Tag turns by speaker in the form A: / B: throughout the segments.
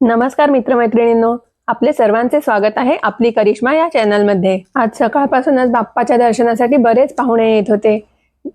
A: नमस्कार मित्रमैत्रिणींनो आपले सर्वांचे स्वागत आहे आपली करिश्मा या चॅनलमध्ये. आज सकाळपासूनच बाप्पाच्या दर्शनासाठी बरेच पाहुणे येत होते.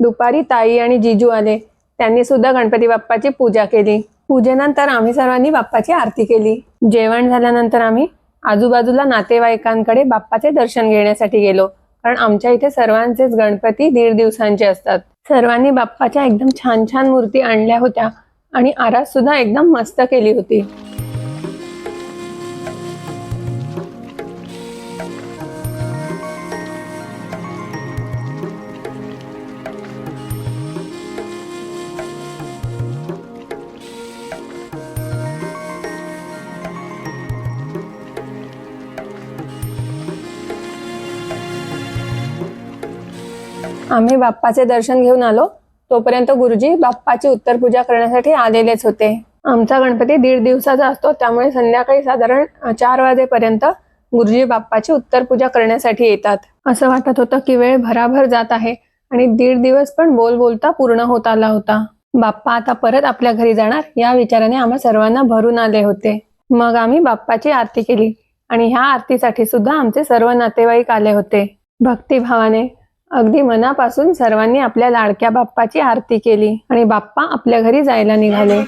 A: दुपारी ताई आणि जिजू आले. त्यांनी सुद्धा गणपती बाप्पाची पूजा केली. पूजेनंतर आम्ही सर्वांनी बाप्पाची आरती केली. जेवण झाल्यानंतर आम्ही आजूबाजूला नातेवाईकांकडे बाप्पाचे दर्शन घेण्यासाठी गेलो. कारण आमच्या इथे सर्वांचेच गणपती दीड दिवसांचे असतात. सर्वांनी बाप्पाच्या एकदम छान छान मूर्ती आणल्या होत्या आणि आरास सुद्धा एकदम मस्त केली होती. आम्ही बाप्पाचे दर्शन घेऊन आलो. तोपर्यंत गुरुजी बाप्पाची उत्तर पूजा करण्यासाठी आलेलेच होते. आमचा गणपती दीड दिवसाचा असतो. त्यामुळे संध्याकाळी साधारण चार वाजेपर्यंत गुरुजी बाप्पाची उत्तर पूजा करण्यासाठी येतात. असं वाटत होतं की वेळ भराभर जात आहे आणि दीड दिवस पण बोल बोलता पूर्ण होत आला होता. बाप्पा आता परत आपल्या घरी जाणार या विचाराने आम्हा सर्वांना भरून आले होते. मग आम्ही बाप्पाची आरती केली आणि ह्या आरतीसाठी सुद्धा आमचे सर्व नातेवाईक आले होते. भक्तिभावाने अगदी मनापासून सर्वांनी आपल्या लाडक्या बाप्पाची आरती केली आणि बाप्पा आपल्या घरी जायला निघाले.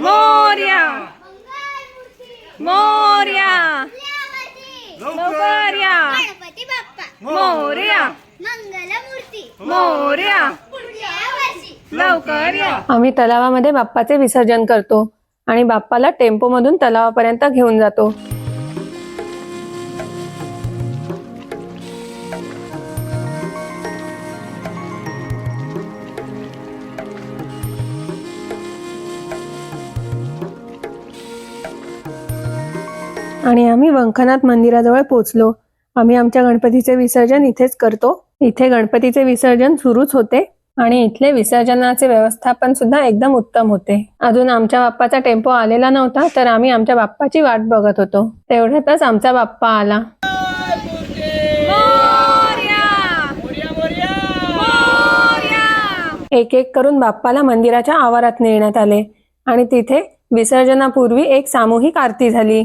B: मोर्या
C: मोर्या
B: लवकर या
D: गणपती बाप्पा
B: मोर्या
D: मंगलमूर्ती
B: मोर्या लवकर या
A: आम्ही तलावामध्ये बाप्पाचे विसर्जन करतो आणि बाप्पाला टेम्पो मधून तलावापर्यंत घेऊन जातो. आणि आम्ही वंखनाथ मंदिराजवळ पोहोचलो आम्ही आमच्या गणपतीचे विसर्जन इथेच करतो. इथे गणपतीचे विसर्जन सुरूच होते आणि इथले विसर्जनाचे व्यवस्थापन सुद्धा एकदम उत्तम होते. अजून आमच्या बाप्पाचा टेम्पो आलेला नव्हता तर आम्ही आमच्या बाप्पाची वाट बघत होतो. तेवढ्यातच आमचा बाप्पा आला. एक एक करून बाप्पाला मंदिराच्या आवारात नेण्यात आले आणि तिथे विसर्जनापूर्वी एक सामूहिक आरती झाली.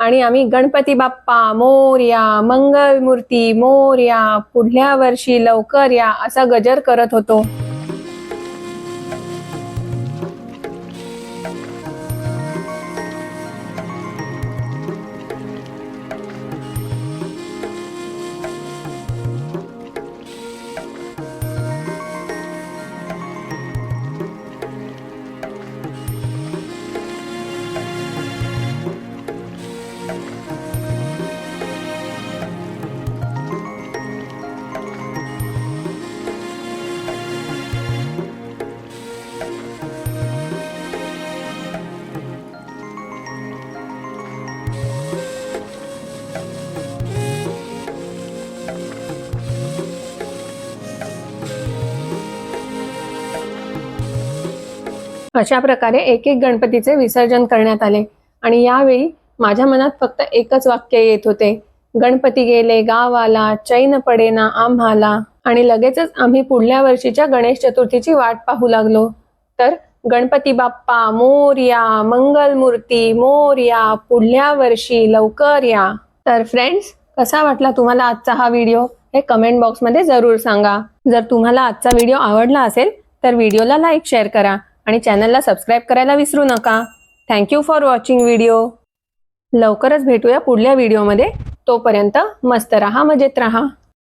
A: आणि आम्ही गणपती बाप्पा मोर्या मंगल मूर्ती मोर्या पुढल्या वर्षी लवकर या असा गजर करत होतो. अशा प्रकारे एक एक गणपतीचे विसर्जन करण्यात आले. आणि यावेळी माझ्या मनात फक्त एकच वाक्य येत होते. गणपती गेले गावाला चैन पडेना आम्हाला. आणि लगेचच आम्ही पुढल्या वर्षीच्या गणेश चतुर्थीची वाट पाहू लागलो. तर गणपती बाप्पा मोर्या मंगलमूर्ती मोर्या पुढल्या वर्षी लवकर या. तर फ्रेंड्स कसा वाटला तुम्हाला आजचा हा व्हिडिओ हे कमेंट बॉक्समध्ये जरूर सांगा. जर तुम्हाला आजचा व्हिडिओ आवडला असेल तर व्हिडिओला लाईक शेअर करा आणि चॅनलला सबस्क्राईब करायला विसरू नका. थँक्यू फॉर वॉचिंग व्हिडिओ लवकरच भेटूया पुढल्या व्हिडिओमध्ये तोपर्यंत मस्त राहा मजेत राहा.